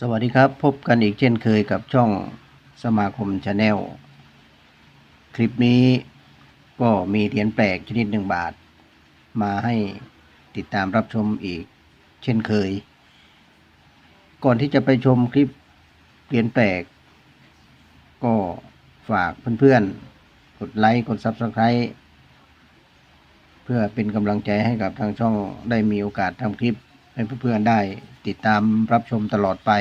สวัสดีครับ พบกันอีกเช่นเคยกับช่องสมาคมชาแนลคลิปนี้ก็มีเหรียญแปลกชนิดหนึ่งบาท มาให้ติดตามรับชมอีกเช่นเคย ก่อนที่จะไปชมคลิปเหรียญแปลก ก็ฝากเพื่อนๆ กดไลค์กด Subscribe เพื่อเป็นกำลังใจให้กับทางช่องได้มีโอกาสทำคลิป ให้เพื่อนๆได้ติดตามรับชมตลอดไป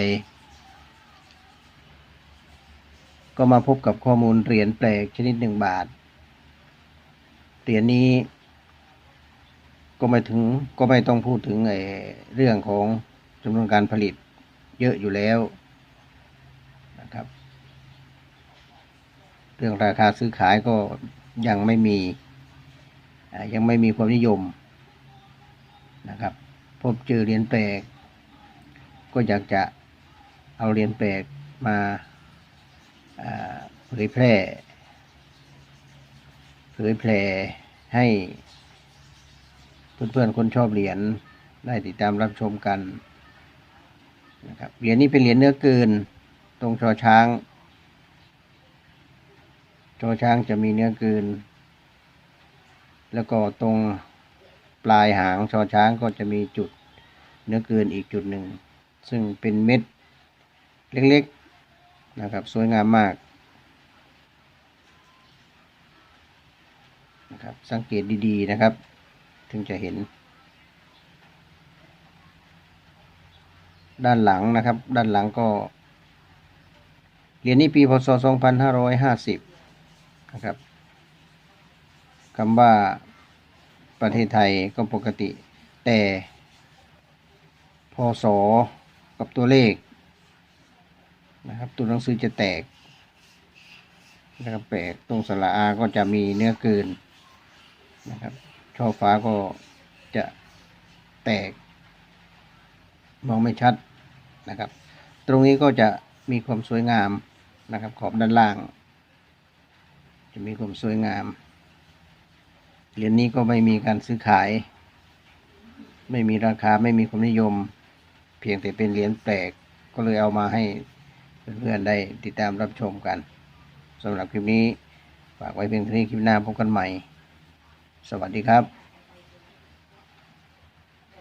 ก็มาพบกับข้อมูลเหรียญแปลกชนิดหนึ่งบาท เหรียญนี้ ก็ไม่ถึงก็ไม่ต้องพูดถึงไอ้เรื่องของจำนวนการผลิตเยอะอยู่แล้วนะครับ เรื่องราคาซื้อขายก็ยังไม่มียังไม่มีความนิยมนะครับ พบเจอเหรียญแปลก ก็อยากจะเอาเหรียญแปลกมาเผยแพร่ เผยแพร่ให้เพื่อนๆคนชอบเหรียญได้ติดตามรับชมกันนะครับเหรียญนี้เป็นเหรียญเนื้อเกิน ตรงชอช้าง ชอช้างจะมีเนื้อเกิน แล้วก็ตรง ปลายหางชอช้างก็จะมีจุดเนื้อเกินอีกจุดหนึ่ง ซึ่งเป็นเม็ดเล็กๆนะครับสวยงามมากนะครับสังเกตดีๆนะครับ ถึงจะเห็น ด้านหลังนะครับ ด้านหลังก็เหรียญนี้ปีพศ 2550 นะครับคำว่า ประเทศไทยก็ปกติ แต่พศกับตัวเลขนะครับ ตัวหนังสือจะแตกนะครับแปลกตรงสระอาก็จะมีเนื้อเกินนะครับช่อฟ้าก็จะแตก มองไม่ชัดนะครับ ตรงนี้ก็จะมีความสวยงามนะครับ ขอบด้านล่าง จะมีความสวยงาม เหรียญนี้ก็ไม่มีการซื้อขาย ไม่มีราคาไม่มีความนิยม เพียงแต่เป็นเหรียญแปลกก็เลยเอามาให้เพื่อนๆได้ติดตามรับชมกันสำหรับคลิปนี้ฝากไว้เพียงเท่านี้คลิปหน้าพบกันใหม่ สวัสดีครับ